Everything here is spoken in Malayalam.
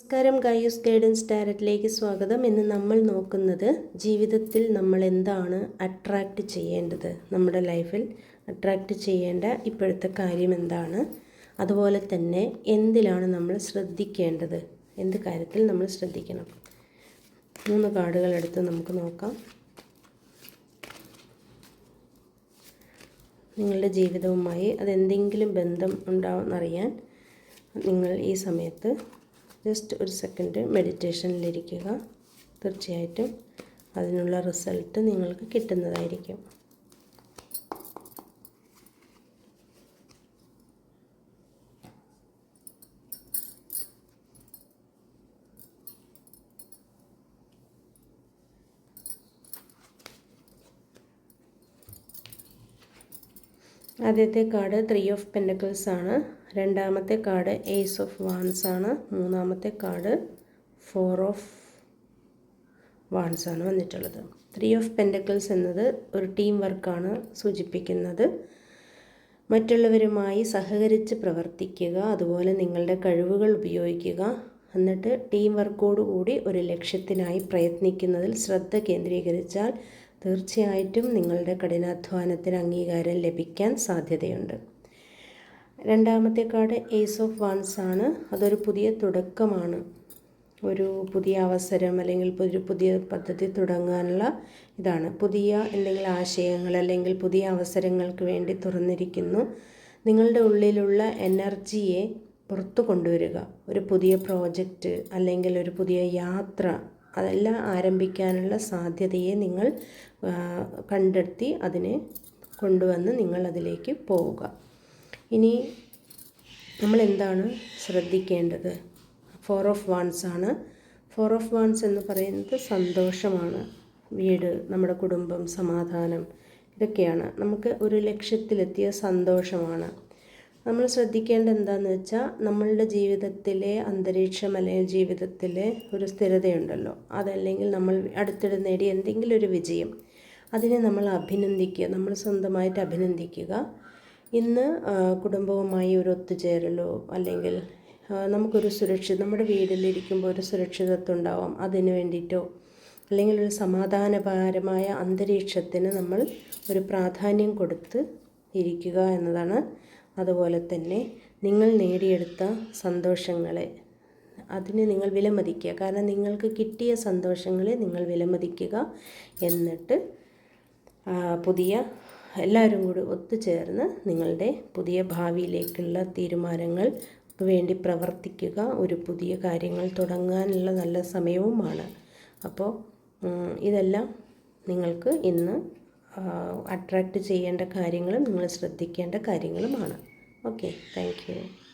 നമസ്കാരം ഗായൂസ് ഗൈഡൻസ് ഡയറക്റ്റിലേക്ക് സ്വാഗതം. ഇന്ന് നമ്മൾ നോക്കുന്നത് ജീവിതത്തിൽ നമ്മൾ എന്താണ് അട്രാക്റ്റ് ചെയ്യേണ്ടത്? നമ്മുടെ ലൈഫിൽ അട്രാക്റ്റ് ചെയ്യേണ്ട ഇപ്പോഴത്തെ കാര്യം എന്താണ്? അതുപോലെ തന്നെ എന്തിലാണ് നമ്മൾ ശ്രദ്ധിക്കേണ്ടത്? എന്ത് കാര്യത്തിൽ നമ്മൾ ശ്രദ്ധിക്കണം? മൂന്ന് കാർഡുകൾ എടുത്ത് നമുക്ക് നോക്കാം. നിങ്ങളുടെ ജീവിതവുമായി അതെന്തെങ്കിലും ബന്ധം ഉണ്ടാവുമെന്നറിയാൻ നിങ്ങൾ ഈ സമയത്ത് ജസ്റ്റ് ഒരു സെക്കൻഡ് മെഡിറ്റേഷനിലിരിക്കുക. തീർച്ചയായിട്ടും അതിനുള്ള റിസൾട്ട് നിങ്ങൾക്ക് കിട്ടുന്നതായിരിക്കും. ആദ്യത്തെ കാർഡ് ത്രീ ഓഫ് പെൻഡക്കിൾസ് ആണ് രണ്ടാമത്തെ കാർഡ് ഏസ് ഓഫ് വാൻസ് ആണ്. മൂന്നാമത്തെ കാർഡ് ഫോർ ഓഫ് വാൻസ് ആണ് വന്നിട്ടുള്ളത്. ത്രീ ഓഫ് പെൻഡക്കിൾസ് എന്നത് ഒരു ടീം വർക്കാണ് സൂചിപ്പിക്കുന്നത്. മറ്റുള്ളവരുമായി സഹകരിച്ച് പ്രവർത്തിക്കുക അതുപോലെ നിങ്ങളുടെ കഴിവുകൾ ഉപയോഗിക്കുക എന്നിട്ട് ടീം വർക്കോടുകൂടി ഒരു ലക്ഷ്യത്തിനായി പ്രയത്നിക്കുന്നതിൽ ശ്രദ്ധ കേന്ദ്രീകരിച്ചാൽ തീർച്ചയായിട്ടും നിങ്ങളുടെ കഠിനാധ്വാനത്തിന് അംഗീകാരം ലഭിക്കാൻ സാധ്യതയുണ്ട്. രണ്ടാമത്തെ കാർഡ് ഏസ് ഓഫ് വൺസ് ആണ്. അതൊരു പുതിയ തുടക്കമാണ്. ഒരു പുതിയ അവസരം അല്ലെങ്കിൽ ഒരു പുതിയ പദ്ധതി തുടങ്ങാനുള്ള ഇതാണ്. പുതിയ എന്തെങ്കിലും ആശയങ്ങൾ അല്ലെങ്കിൽ പുതിയ അവസരങ്ങൾക്ക് വേണ്ടി തുറന്നിരിക്കുന്നു. നിങ്ങളുടെ ഉള്ളിലുള്ള എനർജിയെ പുറത്തു കൊണ്ടുവരിക. ഒരു പുതിയ പ്രോജക്റ്റ് അല്ലെങ്കിൽ ഒരു പുതിയ യാത്ര അതെല്ലാം ആരംഭിക്കാനുള്ള സാധ്യതയെ നിങ്ങൾ കണ്ടെത്തി അതിനെ കൊണ്ടുവന്ന് നിങ്ങൾ അതിലേക്ക് പോവുക. ഇനി നമ്മൾ എന്താണ് ശ്രദ്ധിക്കേണ്ടത്? ഫോർ ഓഫ് വാൺസ് ആണ്. ഫോർ ഓഫ് വാൺസ് എന്ന് പറയുന്നത് സന്തോഷമാണ്. വീട് നമ്മുടെ കുടുംബം സമാധാനം ഇതൊക്കെയാണ്. നമുക്ക് ഒരു ലക്ഷ്യത്തിലെത്തിയ സന്തോഷമാണ്. നമ്മൾ ശ്രദ്ധിക്കേണ്ട എന്താണെന്ന് വെച്ചാൽ നമ്മളുടെ ജീവിതത്തിലെ അന്തരീക്ഷം അല്ലെങ്കിൽ ജീവിതത്തിലെ ഒരു സ്ഥിരതയുണ്ടല്ലോ. അതല്ലെങ്കിൽ നമ്മൾ അടുത്തിടെ നേടിയ എന്തെങ്കിലും ഒരു വിജയം. അതിനെ നമ്മൾ അഭിനന്ദിക്കുക നമ്മൾ സ്വന്തമായിട്ട് അഭിനന്ദിക്കുക. ഇന്ന് കുടുംബവുമായി ഒരു ഒത്തുചേരലോ അല്ലെങ്കിൽ നമുക്കൊരു സുരക്ഷിത നമ്മുടെ വീടിലിരിക്കുമ്പോൾ ഒരു സുരക്ഷിതത്വം ഉണ്ടാവാം അതിന് വേണ്ടിയിട്ടോ അല്ലെങ്കിൽ ഒരു സമാധാനപരമായ അന്തരീക്ഷത്തിന് നമ്മൾ ഒരു പ്രാധാന്യം കൊടുത്ത് ഇരിക്കുക എന്നതാണ്. അതുപോലെ തന്നെ നിങ്ങൾ നേടിയെടുത്ത സന്തോഷങ്ങളെ അതിനെ നിങ്ങൾ വിലമതിക്കുക. കാരണം നിങ്ങൾക്ക് കിട്ടിയ സന്തോഷങ്ങളെ നിങ്ങൾ വിലമതിക്കുക എന്നിട്ട് പുതിയ എല്ലാവരും കൂടി ഒത്തുചേർന്ന് നിങ്ങളുടെ പുതിയ ഭാവിയിലേക്കുള്ള തീരുമാനങ്ങൾ വേണ്ടി പ്രവർത്തിക്കുക. ഒരു പുതിയ കാര്യങ്ങൾ തുടങ്ങാനുള്ള നല്ല സമയവുമാണ്. അപ്പോൾ ഇതെല്ലാം നിങ്ങൾക്ക് ഇന്ന് അട്രാക്റ്റ് ചെയ്യേണ്ട കാര്യങ്ങളും നിങ്ങൾ ശ്രദ്ധിക്കേണ്ട കാര്യങ്ങളുമാണ്. Okay thank